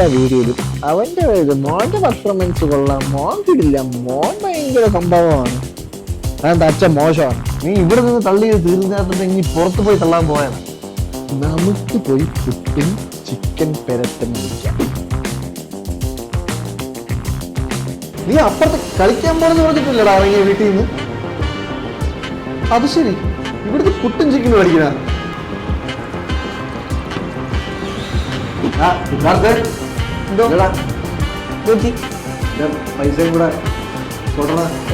എല്ലാ വീഡിയോയിലും അവന്റെ ഇത് മോന്റെ പെർഫോമൻസ് കൊള്ളാം. മോൻ കിടില്ല മോൻ ഭയങ്കര സംഭവമാണ്. അതെന്താ? അച്ഛൻ മോശമാണ്. നീ ഇവിടെ നിന്ന് തള്ളി തീർന്നിട്ട് ഇനി പുറത്ത് പോയി തള്ളാൻ പോയാണ് നമുക്ക് പോയി പുട്ടും ചിക്കൻ പെരട്ടൻ നീ അപ്പുറത്ത് കളിക്കാൻ പോണെന്ന് പറഞ്ഞിട്ടില്ലടാ ഇറങ്ങിയ വീട്ടിൽ നിന്ന്. അത് ശരി. ഇവിടുത്തെ പുട്ടും ചിക്കനും ആ എന്തോ? പൈസയും കൂടെ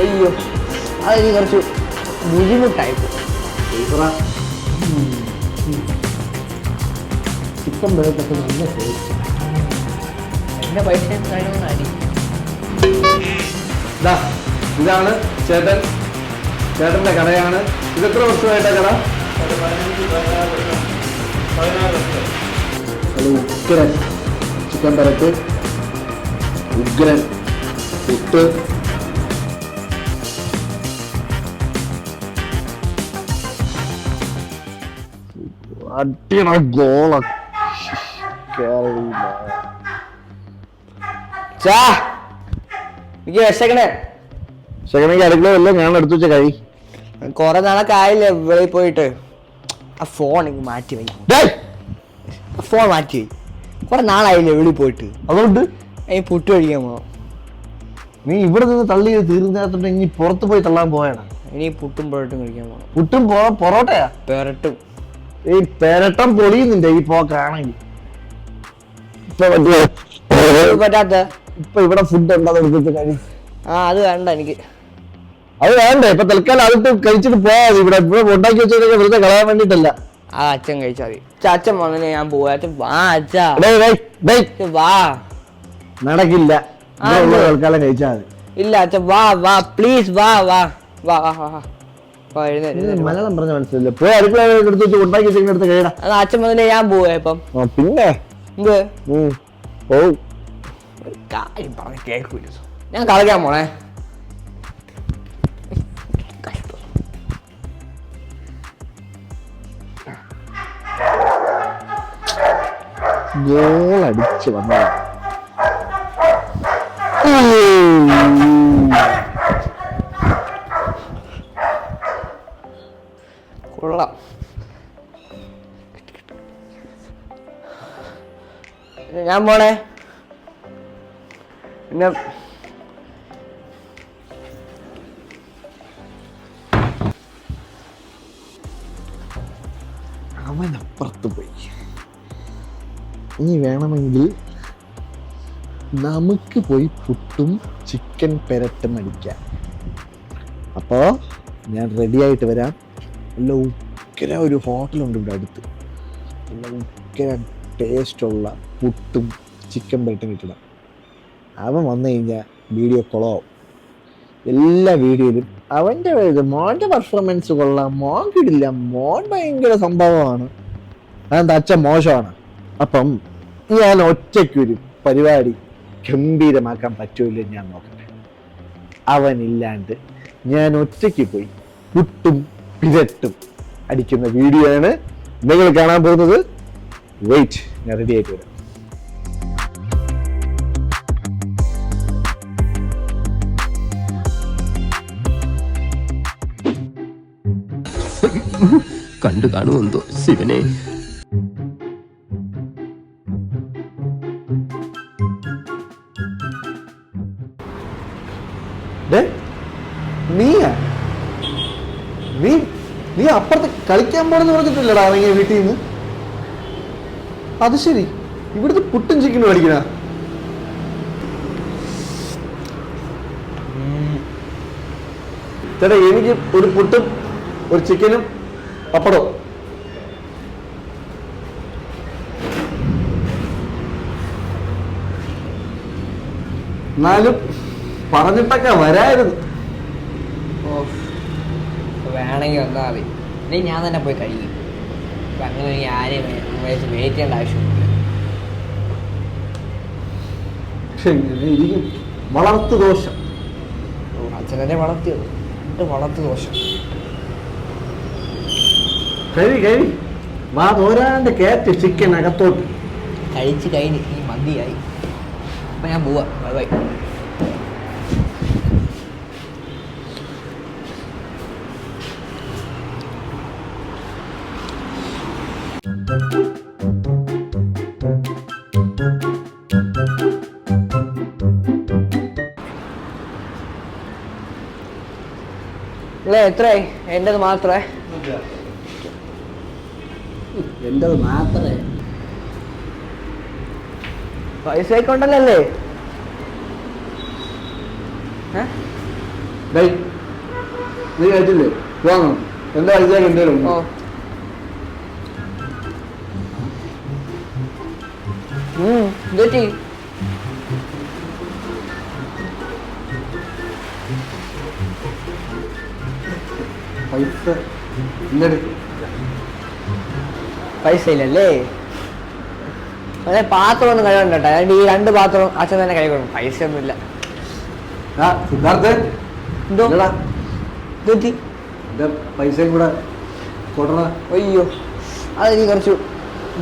അയ്യോ. കുറച്ച് ബുദ്ധിമുട്ടായി ചിക്കൻ നല്ല ടേസ്റ്റ് പൈസ ഇതാണ് ചേട്ടൻ. ചേട്ടന്റെ കടയാണ്. ഇത് എത്ര വർഷമായിട്ടാ കട? ഹലോ ഉഗ്രൻ. ചിക്കൻ പരത്ത് ഉഗ്രൻ പുട്ട്. അടിയണ ഗോള ചാ. എനിക്ക് വിശക്കണേ സെക്കൻഡ് അടുക്കളയല്ല ഞാൻ എടുത്തു വെച്ച കഴി കൊറേ നാളൊക്കെ ആയില്ലേ വെളിയിൽ പോയിട്ട്? ആ ഫോൺ മാറ്റി വയ്ക്കും ഫോൺ മാറ്റി വൈ കുറെ നാളായില്ലേ വെളി പോയിട്ട്. അതുകൊണ്ട്? ഈ പുട്ട് കഴിക്കാൻ പോകാം നീ ഇവിടെ നിന്ന് തള്ളി തീർന്നിട്ട് ഇനി പുറത്ത് പോയി തള്ളാൻ പോയാണ് ഇനി പുട്ടും പൊറോട്ടും കഴിക്കാൻ പോകണം പുട്ടും പൊ- പൊറോട്ടയാ? പെരട്ടും. ഈ പെരട്ടം പൊളിയുന്നുണ്ട് ഈ പോക്കാണെങ്കിൽ ഇപ്പൊ മറ്റേ പറ്റാത്ത? ഇപ്പൊ ഇവിടെ ഫുഡ് ഉണ്ടോ എടുത്തിട്ട് കഴി ആ അത് വേണ്ട എനിക്ക്. അത് വേണ്ട? ഇപ്പൊ തൽക്കാലം അതിട്ട് കഴിച്ചിട്ട് പോയാൽ ഇവിടെ ഇവിടെ ഉണ്ടാക്കി വെച്ചതൊക്കെ വെറുതെ കളയാൻ വേണ്ടിട്ടല്ല ആ അച്ഛൻ കഴിച്ചാൽ മതി അച്ഛൻ വന്നിട്ട് ഞാൻ പോവാ അച്ഛൻ വാ അച്ഛാ. വാ. നടക്കില്ല. തൽക്കാലം കഴിച്ചാൽ മതി. ഇല്ല അച്ഛൻ വാ വാ പ്ലീസ് വാ വാ. വാ വാ വാ. മലയാളം പറഞ്ഞ മനസ്സിലല്ലേ പോയി അടുക്കള എടുത്ത് വെച്ച് ഉണ്ടാക്കി വെച്ചിട്ട് എടുത്ത് കഴിയടാ. എന്നാ അച്ഛൻ വന്നിട്ട് ഞാൻ പോവാ ഇപ്പം. പിന്നെ? എന്ത്. ഓ ഒരു കാര്യം പറഞ്ഞ് കേൾക്കൂല. ഞാൻ കളിക്കാൻ പോണേ. ഗോൾ അടിച്ച് വന്നതാണ് കൊള്ളാം. ഞാൻ പോണേ. പിന്നെ അപ്പുറത്ത് പോയി. ഇനി വേണമെങ്കിൽ നമുക്ക് പോയി പുട്ടും ചിക്കൻ പെരട്ടും അടിക്കാം. അപ്പോൾ ഞാൻ റെഡി ആയിട്ട് വരാം. നല്ല ഉക്കര ഒരു ഹോട്ടലുണ്ട് ഇവിടെ അടുത്ത്. നല്ല ഉക്കര ടേസ്റ്റുള്ള പുട്ടും ചിക്കൻ പെരട്ടും കിട്ടണം. അവൻ വന്നു കഴിഞ്ഞാൽ വീഡിയോ കുളമാവും എല്ലാ വീഡിയോയിലും അവന്റെ മോന്റെ പെർഫോമൻസ് കൊള്ളാം. മോൻ കിടില്ല. മോൻ ഭയങ്കര സംഭവമാണ്. അതെന്താ അച്ഛൻ മോശമാണ്. അപ്പം ഞാൻ ഒറ്റയ്ക്കൊരു പരിപാടി ഗംഭീരമാക്കാൻ പറ്റൂല ഞാൻ നോക്കട്ടെ. അവനില്ലാണ്ട് ഞാൻ ഒറ്റയ്ക്ക് പോയി പുട്ടും പിരട്ടും അടിക്കുന്ന വീഡിയോ ആണ് നിങ്ങൾ കാണാൻ പോകുന്നത്. വെയിറ്റ് ഞാൻ റെഡി ആയിട്ട് വരാം. കണ്ടു കാണുമെന്തോ ശിവനെ. നീയാ. നീ നീ അപ്പുറത്ത് കളിക്കാൻ പോണെന്ന് പറഞ്ഞിട്ടില്ലടാ അല്ലെങ്കിൽ വീട്ടിൽ നിന്ന് അത് ശരി. ഇവിടുത്തെ പുട്ടും ചിക്കനും അടിക്കണ. ചേട്ടാ എനിക്ക് ഒരു പുട്ടും ഒരു ചിക്കനും പപ്പടവും. എന്നാലും പറഞ്ഞിട്ടൊക്കെ വരായിരുന്നു. വേണമെങ്കിൽ വന്നാൽ മതി. അല്ലെങ്കിൽ ഞാൻ തന്നെ പോയി കഴിക്കും അങ്ങനെ ഇനി ആരെയും വെയിറ്റ് ചെയ്യേണ്ട ആവശ്യമൊന്നുമില്ല. ഇരിക്കും. വളർത്തു ദോഷം. അച്ഛനെ വളർത്തിയത്? എന്നിട്ട് വളർത്തു ദോഷം. കഴി കഴി വാ തോരാണ്ട് കയറ്റി ചിക്കൻ അകത്തോട്ട്. കഴിച്ച് കഴിഞ്ഞ് ഈ മന്തിയായി. അപ്പം ഞാൻ പോവാ. Bye bye. ഇല്ല എത്രയായി? എന്റെത് മാത്രമേ? എന്റെത് മാത്രമേ. പൈസ ഒക്കെ ഉണ്ടല്ലോ നീ കഴിച്ചില്ലേ വാങ്ങണം എന്താ പൈസ എന്തേലും ഇതെറ്റി പൈസ. പൈസ ഇല്ലല്ലേ അതെ പാത്രം ഒന്നും കഴിയണ്ട കേട്ടോ. ഈ രണ്ട് പാത്രം അച്ഛൻ തന്നെ കഴിക്കണം പൈസ ഒന്നുമില്ല ഇല്ല സിദ്ധാർത്ഥ. എന്തോ? ഇതെറ്റി പൈസയും കൂടെ കൊടണ അയ്യോ അതെനിക്ക് കുറച്ച്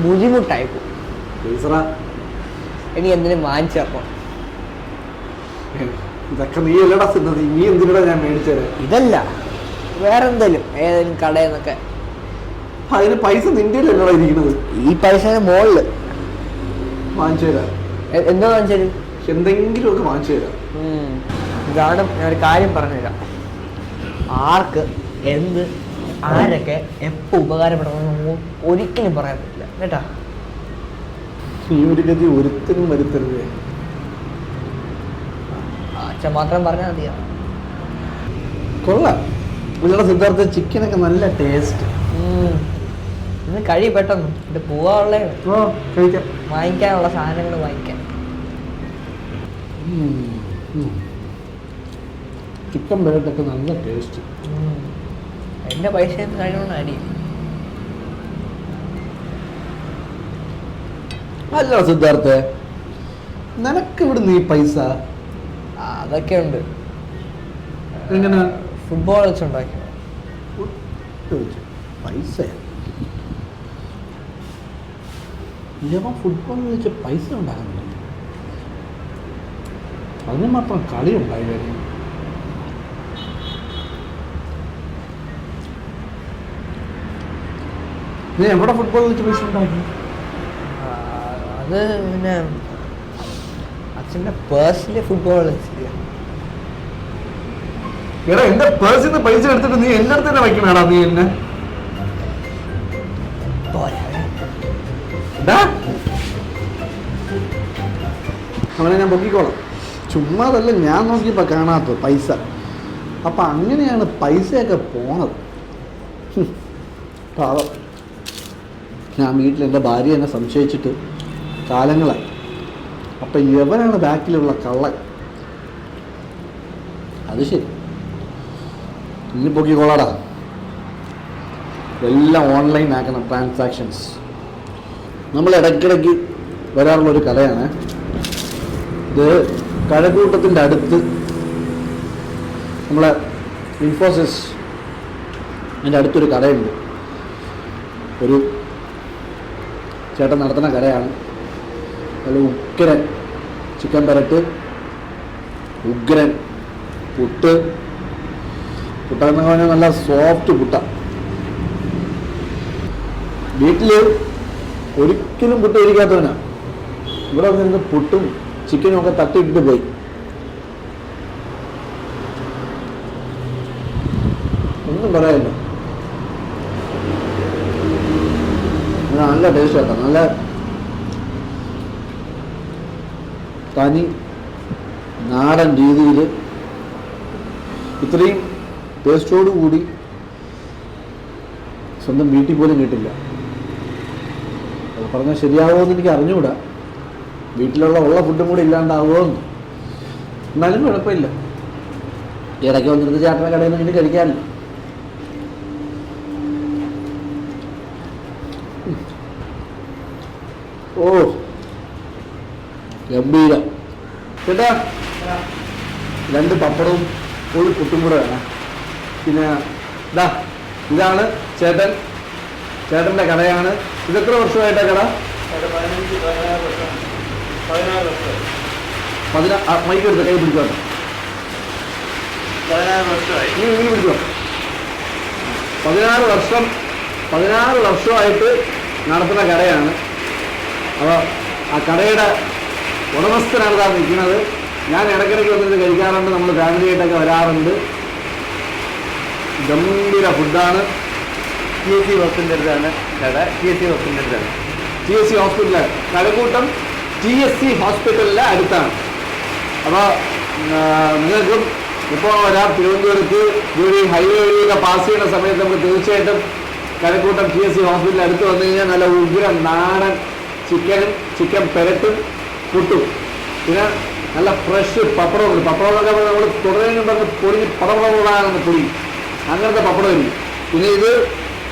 ബുദ്ധിമുട്ടായി പോകും എനിക്ക് എന്തിനും വാങ്ങിച്ചപ്പോ ഇതൊക്കെ നീ അല്ലടാ തിന്നത്. നീ എന്തിനടാ ഞാൻ മേടിച്ചത്? ഇതല്ല. വേറെ എന്തെങ്കിലും ഏതെങ്കിലും കടയിൽ നിന്നൊക്കെ അതിന് പൈസ നിന്റെ അല്ലടാ ഇരിക്കുന്നത്. ഈ പൈസ മോളിൽ. വാങ്ങിച്ചു തരാം. എന്തോ വാങ്ങിച്ചാൽ എന്തെങ്കിലുമൊക്കെ വാങ്ങിച്ചു തരാം. ഇതാണ് ഞാൻ ഒരു കാര്യം പറഞ്ഞുതരാം. ആർക്ക് എന്ത് ആരൊക്കെ എപ്പോൾ ഉപകാരപ്പെടണമെന്ന് ഒരിക്കലും പറയാൻ പറ്റില്ല. കേട്ടാ? നീ ഒരു ഗതി ഒരുത്തിനും വരുത്തരുത്. അച്ഛൻ മാത്രം പറഞ്ഞാൽ മതിയാ? കൊള്ളാം. നിങ്ങളുടെ സിദ്ധാർത്ഥ ചിക്കനൊക്കെ നല്ല ടേസ്റ്റ്. ഇന്ന് കഴി പെട്ടെന്ന്. ഇത് പോവാനുള്ള. വാങ്ങിക്കാനുള്ള സാധനങ്ങൾ വാങ്ങിക്കാൻ ചിക്കൻ ബരട്ടൊക്കെ നല്ല ടേസ്റ്റ്. എന്റെ പൈസ കഴിയണമെന്ന് അല്ല സിദ്ധാർത്ഥ നിനക്ക് ഇവിടെ നീ പൈസ? അതൊക്കെ ഉണ്ട്. എങ്ങനെ? ഫുട്ബോൾ വെച്ചുണ്ടാക്കി പൈസ ഇവൻ ഫുട്ബോൾ വെച്ച് പൈസ ഉണ്ടാകുന്നില്ല അതിന് മാത്രം കളി ഉണ്ടായിരുന്നു. നീ എവിടെ ഫുട്ബോൾ വെച്ച് പൈസ ഉണ്ടാക്കി? അത് പിന്നെ അച്ഛന്റെ പേഴ്സിലെ ഫുട്ബോൾ കളിച്ചില്ല എടാ എന്റെ പേഴ്സിൽ നിന്ന് പൈസ എടുത്തിട്ട് നീ എന്റെ അടുത്ത് തന്നെ വയ്ക്കണടാ നീ എന്നെ. അവനെ ഞാൻ പൊക്കിക്കോളാം. ചുമ്മാതല്ല ഞാൻ നോക്കിയപ്പോൾ കാണാത്ത പൈസ. അപ്പം അങ്ങനെയാണ് പൈസയൊക്കെ പോണത്. പാവം. ഞാൻ വീട്ടിൽ എന്റെ ഭാര്യ എന്നെ സംശയിച്ചിട്ട് കാലങ്ങളായി. അപ്പം യവനാണ് ബാക്കിലുള്ള കള്ളൻ. അത് ശരി. ഇനി പൊക്കിക്കോളാടാ എല്ലാം ഓൺലൈൻ ആക്കണം ട്രാൻസാക്ഷൻസ് നമ്മൾ ഇടയ്ക്കിടയ്ക്ക് വരാറുള്ള ഒരു കലയാണ് ഇത് കഴക്കൂട്ടത്തിന്റെ അടുത്ത് നമ്മളെ ഇൻഫോസിസ് അതിന്റെ അടുത്തൊരു കടയുണ്ട് ഒരു ചേട്ടൻ നടത്തുന്ന കടയാണ് നല്ല ഉഗ്രൻ. ചിക്കൻ പെരട്ട്. ഉഗ്രൻ. പുട്ട്. പുട്ട എന്ന് പറഞ്ഞാൽ നല്ല സോഫ്റ്റ് പുട്ട. വീട്ടിൽ ഒരിക്കലും പുട്ട് കഴിക്കാത്തവനാ ഇവിടെ വന്നിരുന്ന് പുട്ടും ചിക്കനും ഒക്കെ തട്ടിയിട്ടിട്ട് പോയി. ഒന്നും പറയാനില്ല. നല്ല ടേസ്റ്റ് കേട്ടോ നല്ല തനി നാടൻ രീതിയിൽ ഇത്രയും ടേസ്റ്റോടുകൂടി സ്വന്തം വീട്ടിൽ പോലും കിട്ടില്ല. അത് പറഞ്ഞാൽ ശരിയാവുമോ എന്ന് എനിക്ക് അറിഞ്ഞുകൂടാ. വീട്ടിലുള്ള ഉള്ള ഫുഡും കൂടി ഇല്ലാണ്ടാവുമോ എന്ന്. എന്നാലും കുഴപ്പമില്ല. ഇടയ്ക്ക് വന്നിരുന്ന് ചേട്ടനെ കടയിൽ നിന്ന് ഇങ്ങനെ കഴിക്കാനില്ല ഓ. ഗംഭീരം. ചേട്ടാ രണ്ട് പപ്പടവും ഒരു പുട്ടും കൂടെ വേണം. പിന്നെ ഇതാ ഇതാണ് ചേട്ടൻ. ചേട്ടന്റെ കടയാണ്. ഇതെത്ര വർഷമായിട്ടാ കട? പതിനാ ആ, മൈക്ക് എടുത്ത് കൈ പിടിച്ചോ. പതിനാറ് നീ പിടിച്ചോ. പതിനാറ് വർഷം പതിനാറ് വർഷമായിട്ട് നടത്തുന്ന കടയാണ്. അപ്പോൾ ആ കടയുടെ ഉടമസ്ഥനാണ് താൻ നിൽക്കുന്നത്. ഞാൻ ഇടയ്ക്കിടയ്ക്ക് വന്നിട്ട് കഴിക്കാറുണ്ട്. നമ്മൾ ഫാമിലിയായിട്ടൊക്കെ വരാറുണ്ട്. ഗംഭീര ഫുഡാണ് ടി എസ് സി ബസ്സിന്റെ അടുത്താണ് കട. ടി എസ് സി ബസ്സിന്റെ അടുത്താണ്. ടി എസ് സി ഹോസ്പിറ്റലാണ് കഴക്കൂട്ടം ടി എസ് സി ഹോസ്പിറ്റലിലെ അടുത്താണ്. അപ്പോൾ നിങ്ങൾക്കും ഇപ്പോൾ വരാം തിരുവനന്തപുരത്ത് ജോലി ഹൈവേ വഴിയൊക്കെ പാസ് ചെയ്യുന്ന സമയത്ത് നമുക്ക് തീർച്ചയായിട്ടും കഴക്കൂട്ടം ടി എസ് സി ഹോസ്പിറ്റലിൽ അടുത്ത് വന്നു കഴിഞ്ഞാൽ നല്ല ഉഗ്രം നാടൻ ചിക്കനും ചിക്കൻ പെരട്ടും പുട്ടും പിന്നെ നല്ല ഫ്രഷ് പപ്പടം ഉണ്ട്. പപ്പടമൊക്കെ നമ്മൾ തുടരുന്ന പറഞ്ഞ് പൊടിഞ്ഞ് പടപടപടാണ് പൊടി. അങ്ങനത്തെ പപ്പടം ഇല്ല പിന്നെ ഇത്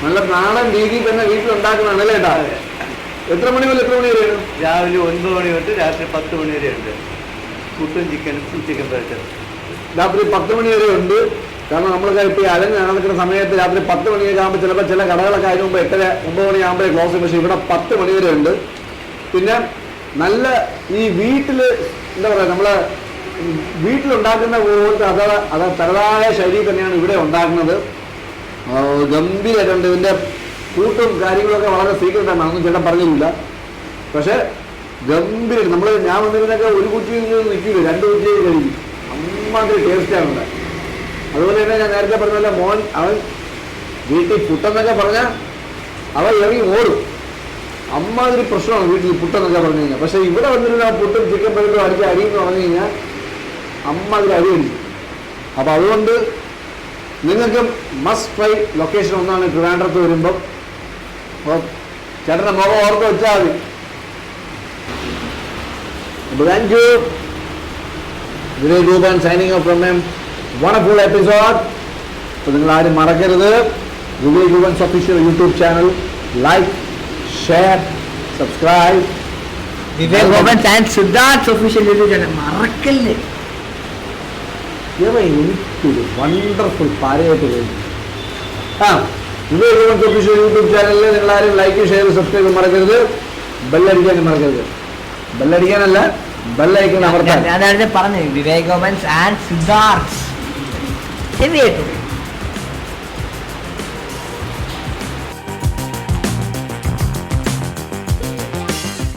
നല്ല നാടൻ രീതിയിൽ തന്നെ വീട്ടിലുണ്ടാക്കുന്നതാണ് അല്ലേ ഏട്ടാ? എത്ര മണി മുതൽ എത്ര മണി വരെയാണ് രാവിലെ ഒൻപത് മണി തൊട്ട് രാത്രി പത്ത് മണി വരെ ഉണ്ട്. പുട്ടും ചിക്കനും ചിക്കൻ പരട്ടും രാത്രി പത്ത് മണി വരെ ഉണ്ട്. കാരണം നമ്മളൊക്കെ ഇപ്പോൾ അലഞ്ഞ് നടക്കുന്ന സമയത്ത് രാത്രി പത്ത് മണിയൊക്കെ ആകുമ്പോൾ ചിലപ്പോൾ ചില കടകളൊക്കെ അതിന് മുമ്പ് എട്ടര ഒമ്പത് മണിയാകുമ്പോഴേ ക്ലോസ് ചെയ്യും പക്ഷേ ഇവിടെ പത്ത് മണി വരെ ഉണ്ട്. പിന്നെ നല്ല ഈ വീട്ടിൽ എന്താ പറയുക നമ്മളെ വീട്ടിലുണ്ടാക്കുന്ന പോലത്തെ അത അത് തനതായ ശൈലി തന്നെയാണ് ഇവിടെ ഉണ്ടാക്കുന്നത്. ഗംഭീരമായിട്ടുണ്ട് ഇതിന്റെ കൂട്ടും കാര്യങ്ങളൊക്കെ വളരെ സീക്രട്ടാണ് അതൊന്നും ചേട്ടൻ പറഞ്ഞില്ല പക്ഷേ ഗംഭീരം നമ്മൾ ഞാൻ വന്നിരുന്നൊക്കെ ഒരു കുറ്റി നിൽക്കില്ല? രണ്ട് കുറ്റി കഴിക്കും അമ്മാതിരി ടേസ്റ്റാണ് ഇവിടെ. അതുപോലെ തന്നെ ഞാൻ നേരത്തെ പറഞ്ഞ പോലെ മോൻ അവൻ വീട്ടിൽ പുട്ടെന്നൊക്കെ പറഞ്ഞാൽ അവൻ ഇറങ്ങി ഓടും. അമ്മാതിരി പ്രശ്നമാണ് വീട്ടിൽ പുട്ടെന്നൊക്കെ പറഞ്ഞു കഴിഞ്ഞാൽ. പക്ഷേ ഇവിടെ വന്നിരുന്ന ആ പുട്ടും ചിക്കൻ പരിപ്പും അടിച്ച് അരിയെന്ന് പറഞ്ഞു കഴിഞ്ഞാൽ അമ്മാതിരി അരി അടിക്കും അപ്പോൾ അതുകൊണ്ട് നിങ്ങൾക്ക് മസ്റ്റ് ട്രൈ ലൊക്കേഷൻ ഒന്നാണ് ട്രിവാൻഡ്രത്ത് വരുമ്പം. അപ്പോൾ ചേട്ടന്റെ മുഖം ഓർത്ത് വെച്ചാൽ മതി. അപ്പോൾ thank you Vinay Rupan signing off from M wonderful episode അപ്പോൾ നിങ്ങൾ ആരും മറക്കരുത്. Vinay Rupan's official YouTube channel like share subscribe Vivek Gopan and Siddharth official മറക്കല്ലേ? ഇവ എനിക്കൊരു വണ്ടർഫുൾ പാരയായിട്ട് തോന്നി ആ വിവേക് രൂപൻസ് ഒഫീഷ്യൽ യൂട്യൂബ് ചാനലിൽ നിങ്ങൾ ആരും ലൈക്ക് ഷെയർ സബ്സ്ക്രൈബ് മറക്കരുത്. ബെല്ലടിക്കാനും മറക്കരുത്. ബെല്ലടിക്കാനല്ല ബെല്ലൈക്കൺ അമർത്താൻ. ഞാൻ പറഞ്ഞു വിവേക് ഗോപൻ ആൻഡ് സിദ്ധാർത്ഥ്. ശരിയായിട്ടു